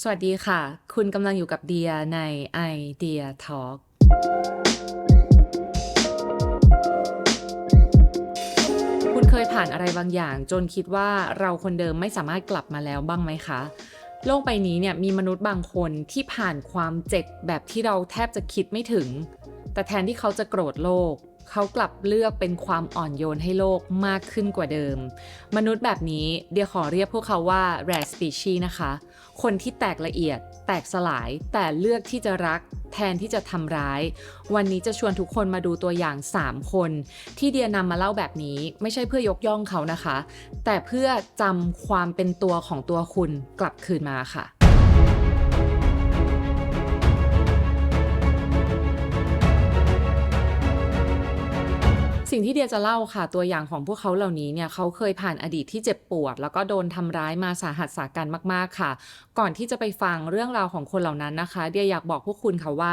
สวัสดีค่ะ คุณกำลังอยู่กับเดียใน Idea Talk คุณเคยผ่านอะไรบางอย่าง จนคิดว่าเราคนเดิมไม่สามารถกลับมาแล้วบ้างไหมคะ โลกใบนี้เนี่ยมีมนุษย์บางคนที่ผ่านความเจ็บแบบที่เราแทบจะคิดไม่ถึง แต่แทนที่เขาจะโกรธโลกเขากลับเลือกเป็นความอ่อนโยนให้โลกมากขึ้นกว่าเดิม มนุษย์แบบนี้เดียขอเรียกพวกเขาว่า rare species นะคะ คนที่แตกละเอียด แตกสลาย แต่เลือกที่จะรัก แทนที่จะทำร้าย วันนี้จะชวนทุกคนมาดูตัวอย่าง 3 คน ที่เดียนำมาเล่าแบบนี้ ไม่ใช่เพื่อยกย่องเขานะคะ แต่เพื่อจำความเป็นตัวของตัวคุณกลับคืนมาค่ะ สิ่งที่เดียจะเล่าค่ะตัวอย่างของพวกเขาเหล่านี้เนี่ยเขาเคยผ่านอดีตที่เจ็บปวด แล้วก็โดนทำร้ายมาสาหัสสากันมาก ๆค่ะ ก่อนที่จะไปฟังเรื่องราวของคนเหล่านั้นนะคะ เดียอยากบอกพวกคุณค่ะว่า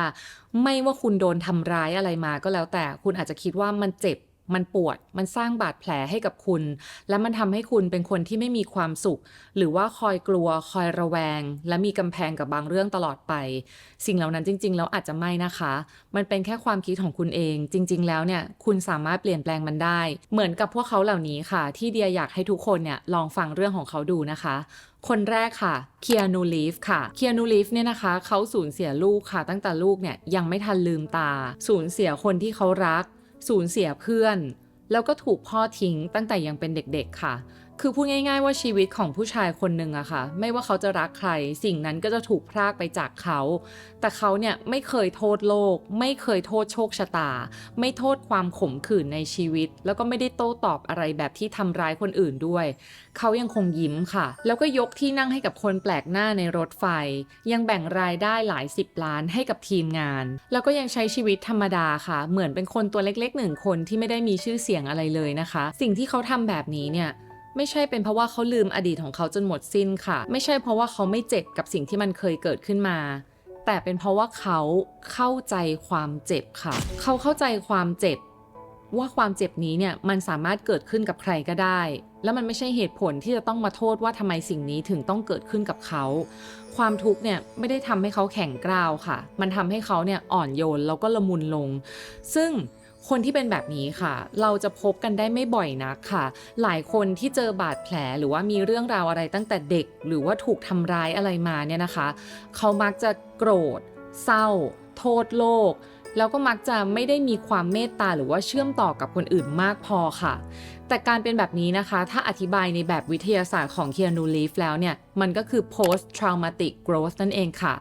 ไม่ว่าคุณโดนทำร้ายอะไรมาก็แล้วแต่คุณอาจจะคิดว่ามันเจ็บ มันปวด มันสร้างบาดแผลให้กับคุณ และมันทำให้คุณเป็นคนที่ไม่มีความสุข หรือว่าคอยกลัว คอยระแวง และมีกำแพงกับบางเรื่องตลอดไป สิ่งเหล่านั้นจริง ๆ แล้วอาจจะไม่นะคะ มันเป็นแค่ความคิดของคุณเอง จริง ๆ แล้วเนี่ย คุณสามารถเปลี่ยนแปลงมันได้ เหมือนกับพวกเขาเหล่านี้ค่ะ ที่เดียอยากให้ทุกคนเนี่ยลองฟังเรื่องของเขาดูนะคะคนแรกค่ะเคียนูลีฟค่ะเคียนูลีฟเนี่ยนะคะเขาสูญเสียลูกค่ะ ตั้งแต่ลูกเนี่ยยังไม่ทันลืมตา สูญเสียคนที่เขารัก สูญเสียเพื่อน แล้วก็ถูกพ่อทิ้งตั้งแต่ยังเป็นเด็กๆค่ะ คือพูดง่ายๆว่าชีวิตของผู้ชายคนหนึ่งอะค่ะ ไม่ว่าเขาจะรักใคร สิ่งนั้นก็จะถูกพรากไปจากเขา แต่เขาเนี่ยไม่เคยโทษโลก ไม่เคยโทษโชคชะตา ไม่โทษความขมขื่นในชีวิต แล้วก็ไม่ได้โต้ตอบอะไรแบบที่ทำร้ายคนอื่นด้วย เขายังคงยิ้มค่ะ แล้วก็ยกที่นั่งให้กับคนแปลกหน้าในรถไฟ ยังแบ่งรายได้หลายสิบล้านให้กับทีมงาน แล้วก็ยังใช้ชีวิตธรรมดาค่ะ เหมือนเป็นคนตัวเล็กๆหนึ่งคนที่ไม่ได้มีชื่อเสียงอะไรเลยนะคะ สิ่งที่เขาทำแบบนี้เนี่ย ไม่ใช่เป็นเพราะว่าเขาลืมอดีตของเขาจนหมดสิ้นค่ะ ไม่ใช่เพราะว่าเขาไม่เจ็บกับสิ่งที่มันเคยเกิดขึ้นมา แต่เป็นเพราะว่าเขาเข้าใจความเจ็บค่ะ เขาเข้าใจความเจ็บ ว่าความเจ็บนี้เนี่ยมันสามารถเกิดขึ้นกับใครก็ได้ แล้วมันไม่ใช่เหตุผลที่จะต้องมาโทษว่าทำไมสิ่งนี้ถึงต้องเกิดขึ้นกับเขา ความทุกข์เนี่ยไม่ได้ทำให้เขาแข็งกร้าวค่ะ มันทำให้เขาเนี่ยอ่อนโยนแล้วก็ละมุนลง ซึ่ง คนที่เป็นแบบนี้ค่ะ เราจะพบกันได้ไม่บ่อยนักค่ะ หลายคนที่เจอบาดแผลหรือว่ามีเรื่องราวอะไรตั้งแต่เด็ก หรือว่าถูกทำร้ายอะไรมาเนี่ยนะคะ เขามักจะโกรธ เศร้า โทษโลก แล้วก็มักจะไม่ได้มีความเมตตาหรือว่าเชื่อมต่อกับคนอื่นมากพอค่ะ แต่การเป็นแบบนี้นะคะ ถ้าอธิบายในแบบวิทยาศาสตร์ของเคียนูลีฟแล้วเนี่ย มันก็คือ post traumatic growth นั่นเองค่ะ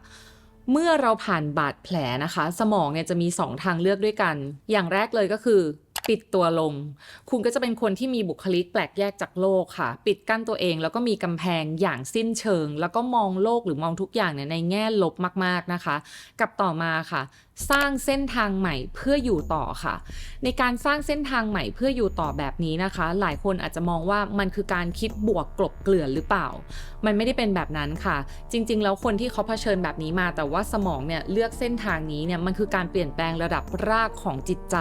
เมื่อเราผ่านบาดแผลนะคะ สมองเนี่ยจะมี 2 ทางเลือกด้วยกัน อย่างแรกเลยก็คือปิดตัวลง คุณก็จะเป็นคนที่มีบุคลิกแปลกแยกจากโลกค่ะ ปิดกั้นตัวเองแล้วก็มีกำแพงอย่างสิ้นเชิง แล้วก็มองโลกหรือมองทุกอย่างเนี่ยในแง่ลบมากๆนะคะ กับต่อมาค่ะ สร้างเส้นทางใหม่เพื่ออยู่ต่อค่ะ ในการสร้างเส้นทางใหม่เพื่ออยู่ต่อแบบนี้นะคะ หลายคนอาจจะมองว่ามันคือการคิดบวกกลบเกลื่อนหรือเปล่า มันไม่ได้เป็นแบบนั้นค่ะ จริง ๆ แล้วคนที่เขาเผชิญแบบนี้มา แต่ว่าสมองเนี่ยเลือกเส้นทางนี้เนี่ยมันคือการเปลี่ยนแปลงระดับรากของจิตใจ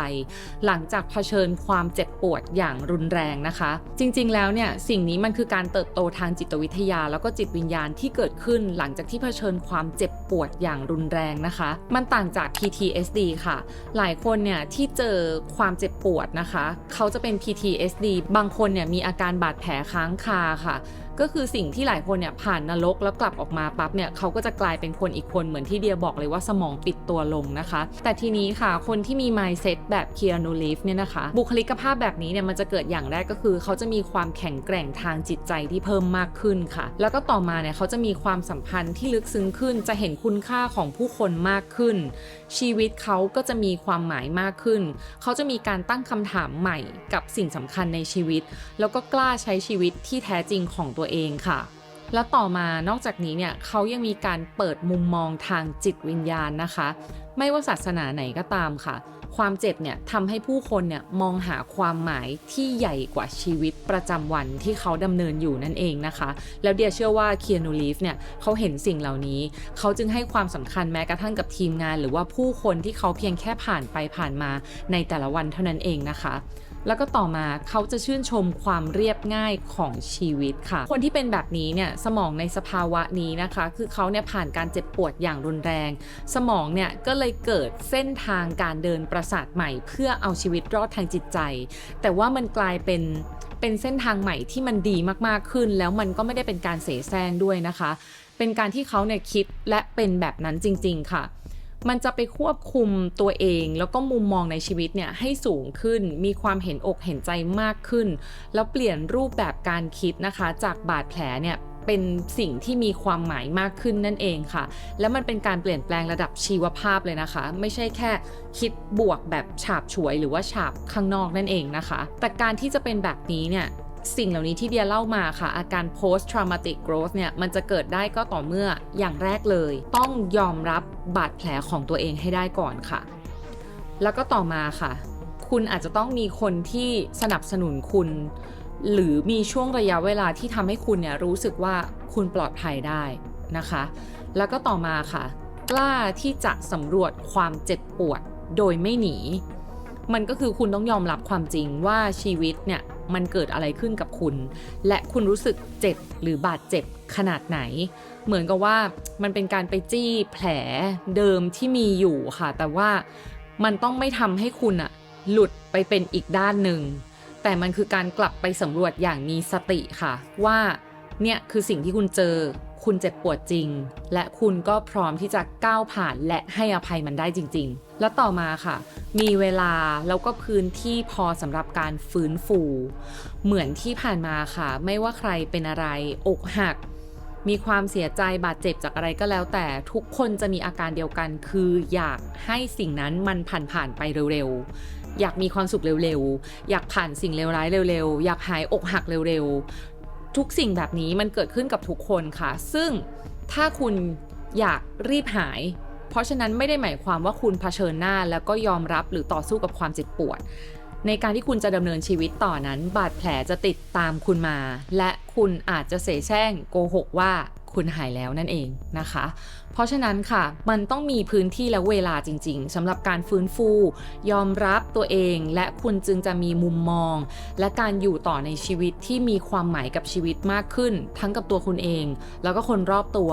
หลังจากเผชิญความเจ็บปวดอย่างรุนแรงนะคะ จริงๆ แล้วเนี่ยสิ่งนี้มันคือการเติบโตทางจิตวิทยา แล้วก็จิตวิญญาณที่เกิดขึ้นหลังจากที่เผชิญความเจ็บปวดอย่างรุนแรงนะคะ มันต่างจาก PTSD ค่ะ หลายคนเนี่ยที่เจอความเจ็บปวดนะคะ เขาจะเป็น PTSD บางคนเนี่ยมีอาการบาดแผลค้างคาค่ะ ก็คือสิ่งที่หลายคนเนี่ยผ่านนรกแล้วกลับออกมาปั๊บเนี่ยเขาก็จะกลายเป็นคนอีกคนเหมือนที่เดียบอกเลยว่าสมองปิดตัวลงนะคะ แต่ทีนี้ค่ะคนที่มี mindset แบบเคียนูลีฟเนี่ยนะคะบุคลิกภาพแบบนี้เนี่ยมันจะเกิดอย่างแรกก็คือ เขาจะมีความแข็งแกร่งทางจิตใจที่เพิ่มมากขึ้นค่ะ แล้วก็ต่อมาเนี่ยเขาจะมีความสัมพันธ์ที่ลึกซึ้งขึ้น จะเห็นคุณค่าของผู้คนมากขึ้น ชีวิตเขาก็จะมีความหมายมากขึ้น เขาจะมีการตั้งคำถามใหม่กับสิ่งสำคัญในชีวิต แล้วก็กล้าใช้ชีวิตที่แท้จริงของตัวเองค่ะ แล้วต่อมานอกจากนี้เนี่ยเขายังมีการเปิดมุมมองทางจิตวิญญาณนะคะ ไม่ว่าศาสนาไหนก็ตามค่ะ ความเจ็บเนี่ยทำให้ผู้คนเนี่ยมองหาความหมายที่ใหญ่กว่าชีวิตประจำวันที่เขาดำเนินอยู่นั่นเองนะคะ แล้วเดียเชื่อว่าเคียนูลีฟเนี่ยเขาเห็นสิ่งเหล่านี้ เขาจึงให้ความสำคัญแม้กระทั่งกับทีมงาน หรือว่าผู้คนที่เขาเพียงแค่ผ่านไปผ่านมาในแต่ละวันเท่านั้นเองนะคะ แล้วก็ต่อมาเขาจะชื่นชมความเรียบง่ายของชีวิตค่ะ คนที่เป็นแบบนี้เนี่ยสมองในสภาวะนี้นะคะ คือเขาเนี่ยผ่านการเจ็บปวดอย่างรุนแรง สมองเนี่ยก็เลยเกิดเส้นทางการเดินประสาทใหม่ เพื่อเอาชีวิตรอดทางจิตใจ แต่ว่ามันกลายเป็นเป็นเส้นทางใหม่ที่มันดีมากๆขึ้น แล้วมันก็ไม่ได้เป็นการเสแสร้งด้วยนะคะ เป็นการที่เขาเนี่ยคิดและเป็นแบบนั้นจริง ๆ ค่ะ มันจะไปควบคุมตัวเอง แล้วก็มุมมองในชีวิตเนี่ยให้สูงขึ้น มีความเห็นอกเห็นใจมากขึ้น แล้วเปลี่ยนรูปแบบการคิดนะคะ จากบาดแผลเนี่ยเป็นสิ่งที่มีความหมายมากขึ้นนั่นเองค่ะ แล้วมันเป็นการเปลี่ยนแปลงระดับชีวภาพเลยนะคะ ไม่ใช่แค่คิดบวกแบบฉาบฉวยหรือว่าฉาบข้างนอกนั่นเองนะคะ แต่การที่จะเป็นแบบนี้เนี่ย สิ่งเหล่านี้ที่เดียเล่ามาค่ะ อาการ post traumatic growth เนี่ย มันจะเกิดได้ก็ต่อเมื่ออย่างแรกเลย ต้องยอมรับบาดแผลของตัวเองให้ได้ก่อนค่ะ แล้วก็ต่อมาค่ะ คุณอาจจะต้องมีคนที่สนับสนุนคุณ หรือมีช่วงระยะเวลาที่ทำให้คุณเนี่ยรู้สึกว่าคุณปลอดภัยได้นะคะ แล้วก็ต่อมาค่ะ กล้าที่จะสำรวจความเจ็บปวดโดยไม่หนี มันก็คือคุณต้องยอมรับความจริงว่าชีวิตเนี่ย มันเกิดอะไรขึ้นกับคุณ และคุณรู้สึกเจ็บหรือบาดเจ็บขนาดไหน เหมือนกับว่ามันเป็นการไปจี้แผลเดิมที่มีอยู่ค่ะ แต่ว่ามันต้องไม่ทำให้คุณอะหลุดไปเป็นอีกด้านหนึ่ง แต่มันคือการกลับไปสำรวจอย่างมีสติค่ะ ว่าเนี่ยคือสิ่งที่คุณเจอ คุณเจ็บปวดจริง และคุณก็พร้อมที่จะก้าวผ่านและให้อภัยมันได้จริง ๆ แล้วต่อมาค่ะ มีเวลาแล้วก็พื้นที่พอสำหรับการฟื้นฟู เหมือนที่ผ่านมาค่ะ ไม่ว่าใครเป็นอะไร อกหัก มีความเสียใจบาดเจ็บจากอะไรก็แล้ว แต่ทุกคนจะมีอาการเดียวกัน คืออยากให้สิ่งนั้นมันผ่านผ่านไปเร็วๆอยากมีความสุขเร็วๆ อยากผ่านสิ่งเลวร้ายเร็วๆ อยากหายอกหักเร็วๆ ทุกสิ่งแบบนี้มันเกิดขึ้นกับทุกคนค่ะ ซึ่งถ้าคุณอยากรีบหาย เพราะฉะนั้นไม่ได้หมายความว่าคุณเผชิญหน้าแล้วก็ยอมรับหรือต่อสู้กับความเจ็บปวด ในการที่คุณจะดำเนินชีวิตต่อนั้น บาดแผลจะติดตามคุณมา และ คุณอาจจะเสแสร้งโกหกว่าคุณหายแล้วนั่นเองนะคะ เพราะฉะนั้นค่ะ มันต้องมีพื้นที่และเวลาจริง ๆสำหรับการฟื้นฟู ยอมรับตัวเอง และคุณจึงจะมีมุมมอง และการอยู่ต่อในชีวิตที่มีความหมายกับชีวิตมากขึ้น ทั้งกับตัวคุณเอง แล้วก็คนรอบตัว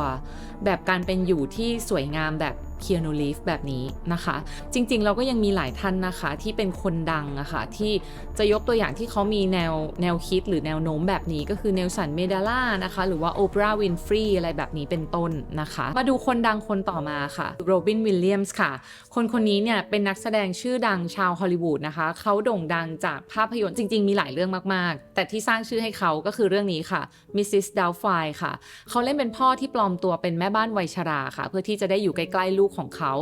แบบการเป็นอยู่ที่สวยงามแบบเคียนูลีฟแบบนี้นะคะ จริงๆ เราก็ยังมีหลายท่านนะคะที่เป็นคนดังอะคะ่ะที่จะยกตัวอย่างที่เขามีแนวแนวคิดหรือแนวโน้มแบบนี้ก็คือเนลสันเมดาล่านะคะ หรือว่าโอปราห์วินฟรีอะไรแบบนี้เป็นต้นนะคะ มาดูคนดังคนต่อมาค่ะโรบินวิลเลียมส์ค่ะ คนคนนี้เนี่ยเป็นนักแสดงชื่อดังชาวฮอลลีวูดนะคะ เขาโด่งดังจากภาพยนตร์จริง ๆ มีหลายเรื่องมากๆ แต่ที่สร้างชื่อให้เขาก็คือเรื่องนี้ค่ะ Mrs. Doubtfire ค่ะ เขาเล่นเป็นพ่อที่ปลอมตัวเป็นแม่บ้านวัยชราค่ะ เพื่อที่จะได้อยู่ใกล้ๆลูกของเขา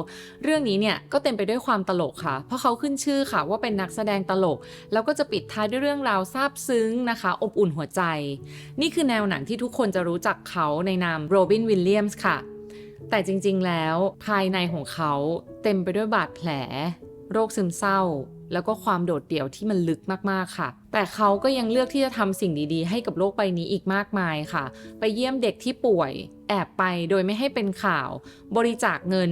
เรื่องนี้เนี่ยก็เต็มไปด้วยความตลกค่ะ เพราะเขาขึ้นชื่อค่ะว่าเป็นนักแสดงตลก แล้วก็จะปิดท้ายด้วยเรื่องราวซาบซึ้งนะคะ อบอุ่นหัวใจนี่คือแนวหนังที่ทุกคนจะรู้จักเขาในนามโรบินวิลเลียมส์ค่ะ แต่จริงๆแล้วภายในของเขาเต็มไปด้วยบาดแผล โรคซึมเศร้า แล้วก็ความโดดเดี่ยวที่มันลึกมากๆค่ะ แต่เขาก็ยังเลือกที่จะทำสิ่งดีๆ ให้กับโลกใบนี้อีกมากมายค่ะ ไปเยี่ยมเด็กที่ป่วย แอบไปโดยไม่ให้เป็นข่าว บริจาคเงิน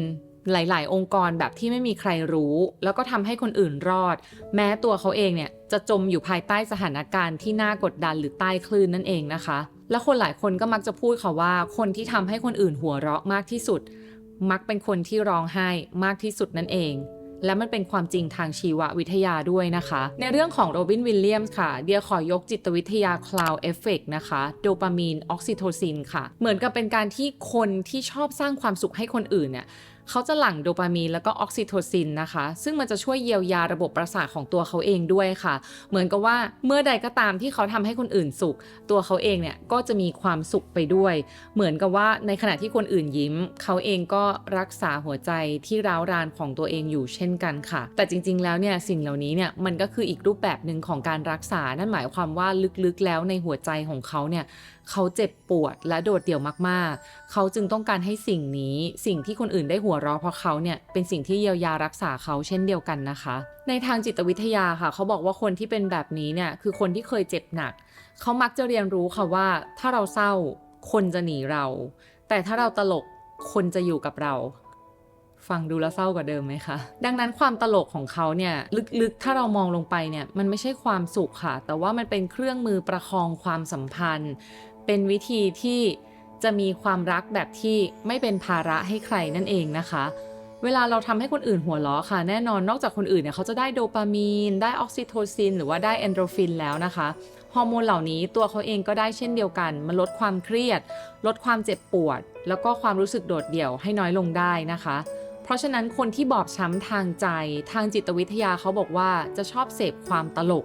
หลาย ๆ องค์กรแบบที่ไม่มีใครรู้ แล้วก็ทำให้คนอื่นรอด แม้ตัวเขาเองเนี่ยจะจมอยู่ภายใต้สถานการณ์ที่น่ากดดันหรือใต้คลื่นนั่นเองนะคะ และคนหลายคนก็มักจะพูดค่ะว่า คนที่ทำให้คนอื่นหัวเราะมากที่สุด มักเป็นคนที่ร้องไห้มากที่สุดนั่นเอง และมันเป็นความจริงทางชีววิทยาด้วยนะคะ ในเรื่องของโรบินวิลเลียมส์ค่ะ เดียขอยกจิตวิทยาคลาวเอฟเฟกนะคะ โดปามีนออกซิโทซินค่ะ เหมือนกับเป็นการที่คนที่ชอบสร้างความสุขให้คนอื่นเนี่ย เขาจะหลั่งโดปามีนแล้วก็ออกซิโทซินนะคะ ซึ่งมันจะช่วยเยียวยาระบบประสาทของตัวเขาเองด้วยค่ะ เหมือนกับว่าเมื่อใดก็ตามที่เขาทำให้คนอื่นสุข ตัวเขาเองเนี่ยก็จะมีความสุขไปด้วย เหมือนกับว่าในขณะที่คนอื่นยิ้ม เขาเองก็รักษาหัวใจที่ร้าวรานของตัวเองอยู่เช่นกันค่ะ แต่จริง ๆ แล้วเนี่ยสิ่งเหล่านี้เนี่ยมันก็คืออีกรูปแบบหนึ่งของการรักษา นั่นหมายความว่าลึกๆ แล้วในหัวใจของเขาเนี่ย เขาเจ็บปวดและโดดเดี่ยวมากๆ เขาจึงต้องการให้สิ่งนี้ สิ่งที่คนอื่นได้หัวเราะเพราะเขาเนี่ยเป็นสิ่งที่เยียวยารักษาเขาเช่นเดียวกันนะคะ ในทางจิตวิทยาค่ะ เขาบอกว่าคนที่เป็นแบบนี้เนี่ยคือคนที่เคยเจ็บหนัก เขามักจะเรียนรู้ค่ะว่า ถ้าเราเศร้าคนจะหนีเรา แต่ถ้าเราตลกคนจะอยู่กับเราฟังดูแล้วเศร้ากว่าเดิมไหมคะ ดังนั้นความตลกของเขาเนี่ยลึกๆ ถ้าเรามองลงไปเนี่ยมันไม่ใช่ความสุขค่ะ แต่ว่ามันเป็นเครื่องมือประคองความสัมพันธ์ เป็นวิธีที่จะมีความรักแบบที่ไม่เป็นภาระให้ใครนั่นเองนะคะ เวลาเราทำให้คนอื่นหัวเราะค่ะ แน่นอนนอกจากคนอื่นเนี่ยเขาจะได้โดปามีน ได้ออกซิโทซิน หรือว่าได้เอนโดรฟินแล้วนะคะฮอร์โมนเหล่านี้ตัวเขาเองก็ได้เช่นเดียวกัน มันลดความเครียด ลดความเจ็บปวด แล้วก็ความรู้สึกโดดเดี่ยวให้น้อยลงได้นะคะ เพราะฉะนั้นคนที่บอบช้ำทางใจ ทางจิตวิทยาเขาบอกว่าจะชอบเสพความตลก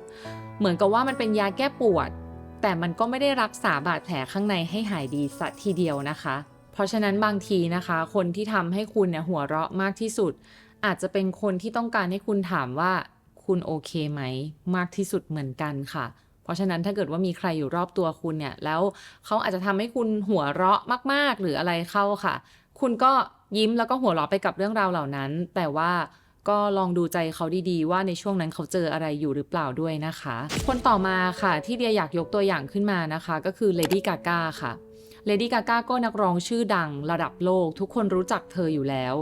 เหมือนกับว่ามันเป็นยาแก้ปวด แต่มันก็ไม่ได้รักษาบาดแผลข้างในให้หายดีสักทีเดียวนะคะ เพราะฉะนั้นบางทีนะคะ คนที่ทำให้คุณเนี่ยหัวเราะมากที่สุด อาจจะเป็นคนที่ต้องการให้คุณถามว่าคุณโอเคไหม มากที่สุดเหมือนกันค่ะ เพราะฉะนั้นถ้าเกิดว่ามีใครอยู่รอบตัวคุณเนี่ย แล้วเขาอาจจะทำให้คุณหัวเราะมาก ๆ หรืออะไรเข้าค่ะ คุณก็ยิ้มแล้วก็หัวเราะไปกับเรื่องราวเหล่านั้น แต่ว่า ก็ลองดูใจเขาดีๆ ว่าในช่วงนั้นเขาเจออะไรอยู่หรือเปล่าด้วยนะคะ คนต่อมาค่ะที่เดียอยากยกตัวอย่างขึ้นมานะคะ ก็คือ Lady Gaga ค่ะ Lady Gaga ก็นักร้องชื่อดังระดับโลก ทุกคนรู้จักเธออยู่แล้ว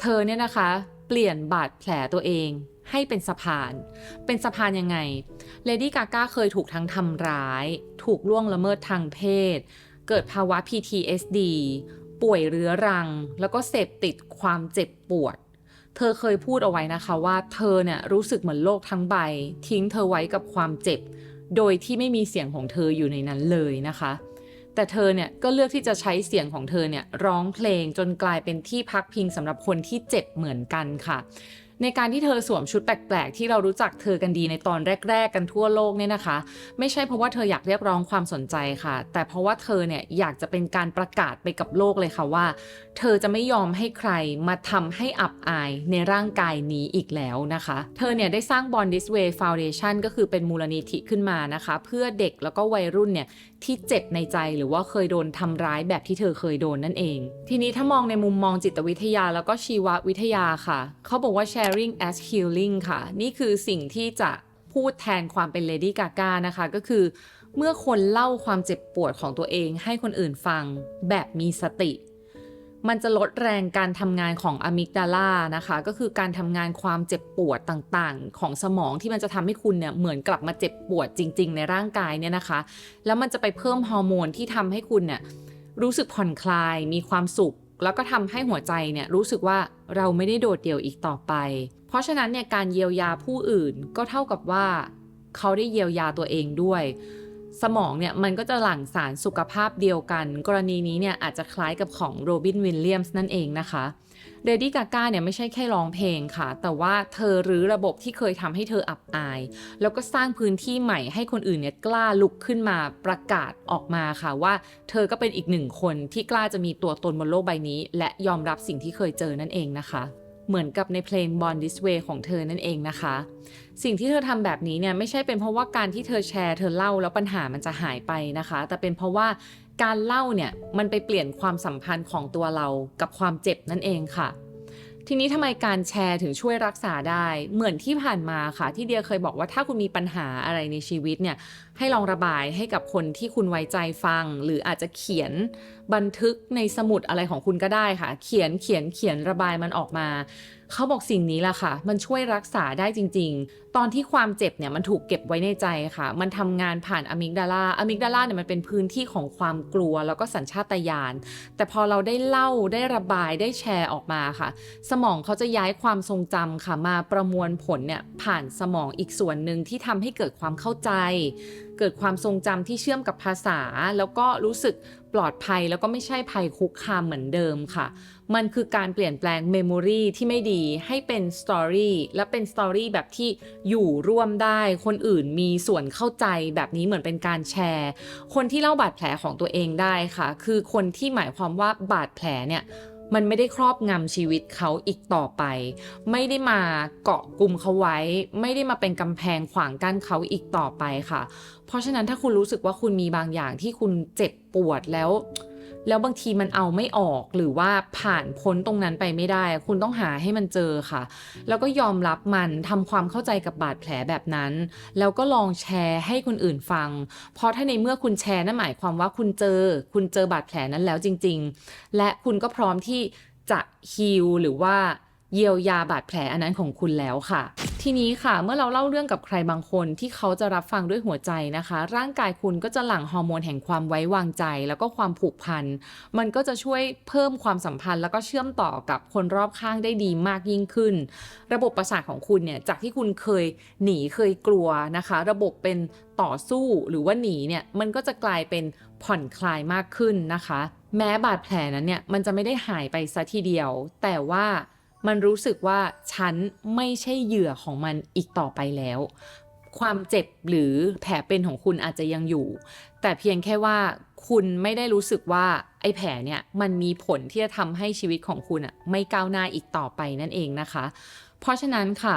เธอเนี่ยนะคะ เปลี่ยนบาดแผลตัวเองให้เป็นสะพาน เป็นสะพานยังไง Lady Gaga เคยถูกทั้งทำร้าย ถูกล่วงละเมิดทางเพศ เกิดภาวะ PTSD ป่วยเรื้อรัง แล้วก็เสพติดความเจ็บปวด เธอเคยพูดเอาไว้นะคะว่าเธอเนี่ยรู้สึกเหมือนโลกทั้งใบ ทิ้งเธอไว้กับความเจ็บ โดยที่ไม่มีเสียงของเธออยู่ในนั้นเลยนะคะ แต่เธอเนี่ยก็เลือกที่จะใช้เสียงของเธอเนี่ยร้องเพลงจนกลายเป็นที่พักพิงสำหรับคนที่เจ็บเหมือนกันค่ะ ในการที่เธอสวมชุดแปลกๆ ที่เรารู้จักเธอกันดีในตอนแรก ๆ กันทั่วโลกเนี่ยนะคะ ไม่ใช่เพราะว่าเธออยากเรียกร้องความสนใจค่ะ แต่เพราะว่าเธอเนี่ยอยากจะเป็นการประกาศไปกับโลกเลยค่ะว่า เธอจะไม่ยอมให้ใครมาทำให้อับอายในร่างกายนี้อีกแล้วนะคะ เธอเนี่ยได้สร้าง Born This Way Foundation ก็คือเป็นมูลนิธิขึ้นมานะคะ เพื่อเด็กแล้วก็วัยรุ่นเนี่ยที่เจ็บในใจหรือว่าเคยโดนทำร้ายแบบที่เธอเคยโดนนั่นเอง ทีนี้ถ้ามองในมุมมองจิตวิทยาแล้วก็ชีววิทยาค่ะ เขาบอกว่าแช sharing as healing ค่ะ นี่คือสิ่งที่จะพูดแทนความเป็น Lady Gaga นะคะ ก็คือเมื่อคนเล่าความเจ็บปวดของตัวเองให้คนอื่นฟังแบบมีสติ มันจะลดแรงการทำงานของอะมิกดาลานะคะ ก็คือการทำงานความเจ็บปวดต่างๆ ของสมองที่มันจะทำให้คุณเนี่ยเหมือนกลับมาเจ็บปวดจริง ๆ ในร่างกายเนี่ยนะคะ แล้วมันจะไปเพิ่มฮอร์โมนที่ทำให้คุณเนี่ยรู้สึกผ่อนคลาย มีความสุข แล้วก็ทำให้หัวใจเนี่ยรู้สึกว่าเราไม่ได้โดดเดี่ยวอีกต่อไป เพราะฉะนั้นเนี่ยการเยียวยาผู้อื่นก็เท่ากับว่าเขาได้เยียวยาตัวเองด้วย สมองเนี่ยมันก็จะหลั่งสารสุขภาพเดียวกัน กรณีนี้เนี่ยอาจจะคล้ายกับของโรบินวิลเลียมส์นั่นเองนะคะ เรดี้กาก้าเนี่ยไม่ใช่แค่ร้องเพลงค่ะ แต่ว่าเธอรื้อระบบที่เคยทำให้เธออับอาย แล้วก็สร้างพื้นที่ใหม่ให้คนอื่นเนี่ยกล้าลุกขึ้นมาประกาศออกมาค่ะว่า เธอก็เป็นอีกหนึ่งคนที่กล้าจะมีตัวตนบนโลกใบนี้ และยอมรับสิ่งที่เคยเจอนั่นเองนะคะเหมือนกับในเพลง Born This Way ของเธอนั่นเองนะคะ สิ่งที่เธอทำแบบนี้เนี่ยไม่ใช่เป็นเพราะว่าการที่เธอแชร์เธอเล่าแล้วปัญหามันจะหายไปนะคะ แต่เป็นเพราะว่า การเล่าเนี่ยมันไปเปลี่ยนความสัมพันธ์ของตัวเรากับความเจ็บนั่นเองค่ะ ทีนี้ทำไมการแชร์ถึงช่วยรักษาได้ เหมือนที่ผ่านมาค่ะ ที่เดียเคยบอกว่าถ้าคุณมีปัญหาอะไรในชีวิตเนี่ย ให้ลองระบายให้กับคนที่คุณไว้ใจฟัง หรืออาจจะเขียนบันทึกในสมุดอะไรของคุณก็ได้ค่ะ เขียนเขียนเขียนระบายมันออกมา เขาบอกสิ่งนี้แหละค่ะ มันช่วยรักษาได้จริง ๆ ตอนที่ความเจ็บเนี่ยมันถูกเก็บไว้ในใจค่ะ มันทำงานผ่านอะมิกดาลาอะมิกดาลาเนี่ยมันเป็นพื้นที่ของความกลัวแล้วก็สัญชาตญาณแต่พอเราได้เล่าได้ระบายได้แชร์ออกมาค่ะ สมองเขาจะย้ายความทรงจำค่ะมาประมวลผลเนี่ยผ่านสมองอีกส่วนหนึ่งที่ทำให้เกิดความเข้าใจ เกิดความทรงจำที่เชื่อมกับภาษา แล้วก็รู้สึกปลอดภัยแล้วก็ไม่ใช่ภัยคุกคามเหมือนเดิมค่ะ มันคือการเปลี่ยนแปลงเมมโมรีที่ไม่ดีให้เป็นสตอรี่และเป็นสตอรี่แบบที่อยู่ร่วมได้ คนอื่นมีส่วนเข้าใจแบบนี้เหมือนเป็นการแชร์ คนที่เล่าบาดแผลของตัวเองได้ค่ะ คือคนที่หมายความว่าบาดแผลเนี่ย มันไม่ได้ครอบงำชีวิตเขาอีกต่อไป ไม่ได้มาเกาะกลุ่มเขาไว้ ไม่ได้มาเป็นกำแพงขวางกั้นเขาอีกต่อไปค่ะ เพราะฉะนั้นถ้าคุณรู้สึกว่าคุณมีบางอย่างที่คุณเจ็บปวดแล้ว แล้วบางทีมันเอาไม่ออกหรือว่าผ่านพ้นตรงนั้นไปไม่ได้ คุณต้องหาให้มันเจอค่ะ แล้วก็ยอมรับมันทำความเข้าใจกับบาดแผลแบบนั้น แล้วก็ลองแชร์ให้คนอื่นฟัง เพราะถ้าในเมื่อคุณแชร์นั่นหมายความว่าคุณเจอ คุณเจอบาดแผลนั้นแล้วจริง ๆ และคุณก็พร้อมที่จะฮีลหรือว่าเยียวยาบาดแผลอันนั้นของคุณแล้วค่ะ ทีนี้ค่ะ เมื่อเราเล่าเรื่องกับใครบางคนที่เขาจะรับฟังด้วยหัวใจนะคะ ร่างกายคุณก็จะหลั่งฮอร์โมนแห่งความไว้วางใจ แล้วก็ความผูกพัน มันก็จะช่วยเพิ่มความสัมพันธ์ แล้วก็เชื่อมต่อกับคนรอบข้างได้ดีมากยิ่งขึ้น ระบบประสาทของคุณเนี่ยจากที่คุณเคยหนีเคยกลัวนะคะ ระบบเป็นต่อสู้หรือว่าหนีเนี่ยมันก็จะกลายเป็นผ่อนคลายมากขึ้นนะคะ แม้บาดแผลนั้นเนี่ยมันจะไม่ได้หายไปซะทีเดียว แต่ว่า มันรู้สึกว่าฉันไม่ใช่เหยื่อของมันอีกต่อไปแล้ว ความเจ็บหรือแผลเป็นของคุณอาจจะยังอยู่ แต่เพียงแค่ว่าคุณไม่ได้รู้สึกว่าไอ้แผลเนี่ยมันมีผลที่จะทำให้ชีวิตของคุณอะไม่ก้าวหน้าอีกต่อไปนั่นเองนะคะ เพราะฉะนั้นค่ะ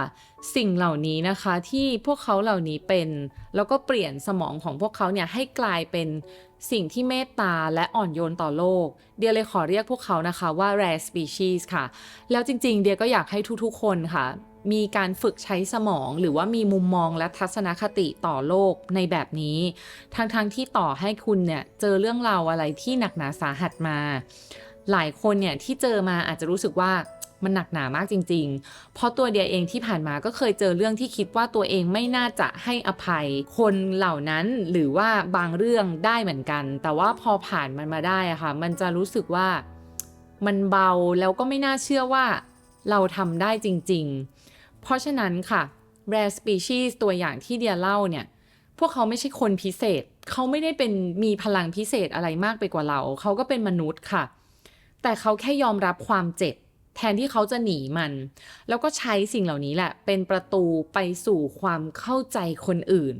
สิ่งเหล่านี้นะคะที่พวกเขาเหล่านี้เป็น แล้วก็เปลี่ยนสมองของพวกเขาเนี่ยให้กลายเป็น สิ่งที่เมตตาและอ่อนโยนต่อโลก เดียเลยขอเรียกพวกเขานะคะว่า rare species ค่ะ แล้วจริง ๆ เดียก็อยากให้ทุกๆ คนค่ะ มีการฝึกใช้สมอง หรือว่ามีมุมมองและทัศนคติต่อโลกในแบบนี้ ทั้งๆที่ต่อให้คุณเนี่ยเจอเรื่องราวอะไรที่หนักหนาสาหัสมา หลายคนเนี่ยที่เจอมาอาจจะรู้สึกว่า มันหนักหนามากจริง ๆ เพราะตัวเดียเองที่ผ่านมาก็เคยเจอเรื่องที่คิดว่าตัวเองไม่น่าจะให้อภัย คนเหล่านั้นหรือว่าบางเรื่องได้เหมือนกัน แต่ว่าพอผ่านมันมาได้อะค่ะ มันจะรู้สึกว่ามันเบาแล้วก็ไม่น่าเชื่อว่าเราทำได้จริง ๆ เพราะฉะนั้นค่ะ rare species ตัวอย่างที่เดียเล่าเนี่ย พวกเขาไม่ใช่คนพิเศษ เขาไม่ได้เป็นมีพลังพิเศษอะไรมากไปกว่าเรา เขาก็เป็นมนุษย์ค่ะ แต่เขาแค่ยอมรับความเจ็บ แทนที่เขาจะหนีมัน แล้วก็ใช้สิ่งเหล่านี้แหละ เป็นประตูไปสู่ความเข้าใจคนอื่น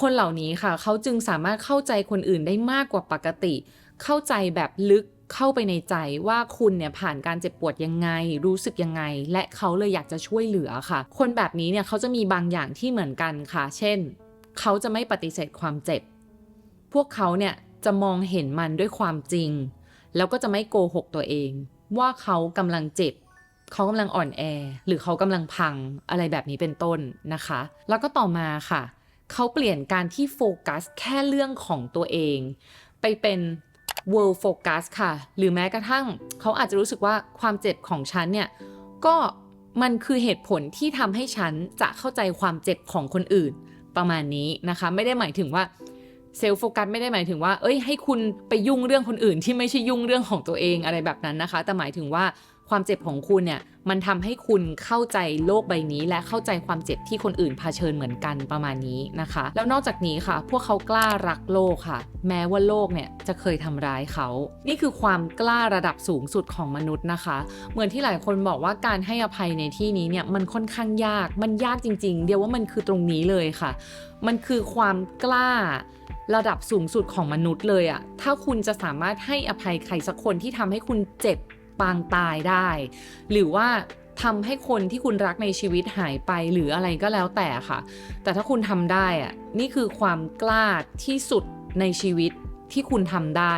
คนเหล่านี้ค่ะ เขาจึงสามารถเข้าใจคนอื่นได้มากกว่าปกติ เข้าใจแบบลึกเข้าไปในใจว่าคุณเนี่ยผ่านการเจ็บปวดยังไง รู้สึกยังไง และเขาเลยอยากจะช่วยเหลือค่ะ คนแบบนี้เนี่ยเขาจะมีบางอย่างที่เหมือนกันค่ะ เช่น เขาจะไม่ปฏิเสธความเจ็บ พวกเขาเนี่ยจะมองเห็นมันด้วยความจริง แล้วก็จะไม่โกหกตัวเอง ว่าเขากำลังเจ็บ เขากำลังอ่อนแอ หรือเขากำลังพังอะไรแบบนี้เป็นต้นนะคะ แล้วก็ต่อมาค่ะ เขาเปลี่ยนการที่โฟกัสแค่เรื่องของตัวเอง ไปเป็น world focus ค่ะ หรือแม้กระทั่งเขาอาจจะรู้สึกว่าความเจ็บของฉันเนี่ย ก็มันคือเหตุผลที่ทำให้ฉันจะเข้าใจความเจ็บของคนอื่นประมาณนี้นะคะ ไม่ได้หมายถึงว่าเซลฟ์โฟกัสไม่ได้หมายถึงว่า เอ้ย ให้คุณไปยุ่งเรื่องคนอื่นที่ไม่ใช่ยุ่งเรื่องของตัวเองอะไรแบบนั้นนะคะ แต่หมายถึงว่า ความเจ็บของคุณเนี่ยมันทำให้คุณเข้าใจโลกใบนี้ และเข้าใจความเจ็บที่คนอื่นเผชิญเหมือนกันประมาณนี้นะคะ แล้วนอกจากนี้ค่ะ พวกเขากล้ารักโลกค่ะ แม้ว่าโลกเนี่ยจะเคยทำร้ายเขา นี่คือความกล้าระดับสูงสุดของมนุษย์นะคะ เหมือนที่หลายคนบอกว่าการให้อภัยในที่นี้เนี่ยมันค่อนข้างยาก มันยากจริง ๆ เดียวว่ามันคือตรงนี้เลยค่ะ มันคือความกล้าระดับสูงสุดของมนุษย์เลยอะถ้าคุณจะสามารถให้อภัยใครสักคนที่ทำให้คุณเจ็บ ปางตายได้ หรือว่าทำให้คนที่คุณรักในชีวิตหายไปหรืออะไรก็แล้วแต่ค่ะ แต่ถ้าคุณทำได้อะนี่คือความกล้าที่สุดในชีวิตที่คุณทำได้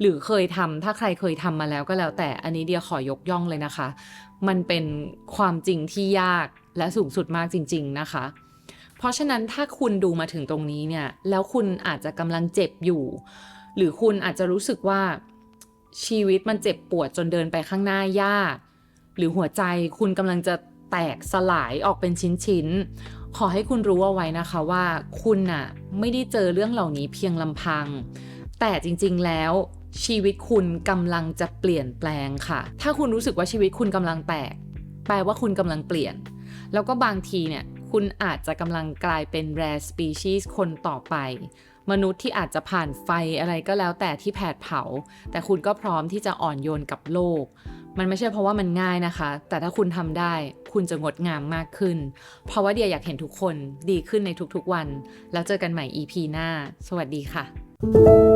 หรือเคยทำถ้าใครเคยทำมาแล้วก็แล้วแต่อันนี้เดียขอยกย่องเลยนะคะ มันเป็นความจริงที่ยากและสูงสุดมากจริง ๆนะคะ เพราะฉะนั้นถ้าคุณดูมาถึงตรงนี้เนี่ย แล้วคุณอาจจะกำลังเจ็บอยู่ หรือคุณอาจจะรู้สึกว่า ชีวิตมันเจ็บปวดจนเดินไปข้างหน้ายาก หรือหัวใจคุณกำลังจะแตกสลายออกเป็นชิ้นๆ ขอให้คุณรู้เอาไว้นะคะว่าคุณน่ะไม่ได้เจอเรื่องเหล่านี้เพียงลำพัง แต่จริงๆแล้วชีวิตคุณกำลังจะเปลี่ยนแปลงค่ะ ถ้าคุณรู้สึกว่าชีวิตคุณกำลังแตก แปลว่าคุณกำลังเปลี่ยน แล้วก็บางทีเนี่ยคุณอาจจะกำลังกลายเป็น rare species คนต่อไป มนุษย์ที่อาจจะผ่านไฟอะไรก็แล้วแต่ที่แผดเผา แต่คุณก็พร้อมที่จะอ่อนโยนกับโลก มันไม่ใช่เพราะว่ามันง่ายนะคะ แต่ถ้าคุณทำได้ คุณจะงดงามมากขึ้น เพราะว่าเดียอยากเห็นทุกคนดีขึ้นในทุกๆวัน แล้วเจอกันใหม่ EP หน้า สวัสดีค่ะ